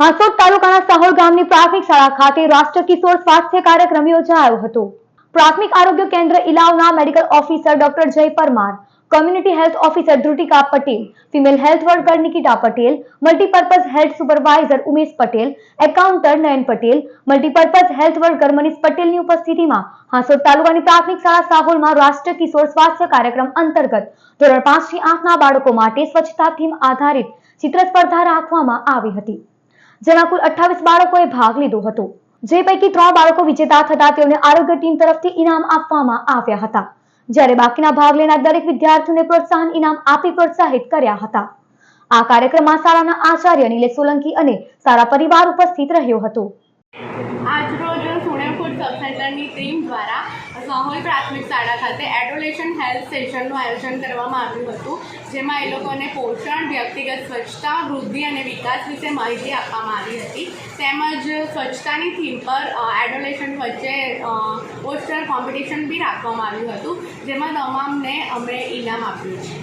હાસોદ તાલુકાના સહોલ ગામની પ્રાથમિક શાળા ખાતે રાષ્ટ્ર કિશોર સ્વાસ્થ્ય કાર્યક્રમ યોજાયો હતો. પ્રાથમિક આરોગ્ય કેન્દ્ર ઇલાવના medical officer doctor Jay Parmar, community health officer Dhrutika Patel, female health worker Nikita Patel, multipurpose health supervisor Umesh Patel, accountant Nayan Patel, multipurpose health worker Manish પટેલની ઉપસ્થિતિમાં હાંસોદ તાલુકાની પ્રાથમિક શાળા સાહોલમાં રાષ્ટ્રીય કિશોર સ્વાસ્થ્ય કાર્યક્રમ અંતર્ગત ધોરણ પાંચથી આઠના બાળકો માટે સ્વચ્છતા થીમ આધારિત ચિત્ર સ્પર્ધા રાખવામાં આવી હતી. જેમાં કુલ અઠ્ઠાવીસ બાળકોએ ભાગ લીધો હતો. જે પૈકી ત્રણ બાળકો વિજેતા થતા તેઓને આરોગ્ય ટીમ તરફથી ઇનામ આપવામાં આવ્યા હતા. જ્યારે બાકીના ભાગ લેનાર દરેક વિદ્યાર્થીઓને પ્રોત્સાહન ઇનામ આપી પ્રોત્સાહિત કર્યા હતા. આ કાર્યક્રમમાં શાળાના આચાર્ય નિલેશ સોલંકી અને સારા પરિવાર ઉપસ્થિત રહ્યો હતો. આજરોજ સુણેફૂડ સબ સેન્ટરની ટીમ દ્વારા સાહોલ પ્રાથમિક શાળા ખાતે એડોલેશન હેલ્થ સેશનનું આયોજન કરવામાં આવ્યું હતું, જેમાં એ લોકોને પોષણ, વ્યક્તિગત સ્વચ્છતા, વૃદ્ધિ અને વિકાસ વિશે માહિતી આપવામાં આવી હતી. તેમજ સ્વચ્છતાની થીમ પર એડોલેશન વચ્ચે પોસ્ટર કોમ્પિટિશન બી રાખવામાં આવ્યું હતું, જેમાં તમામને અમે ઇનામ આપ્યું છે.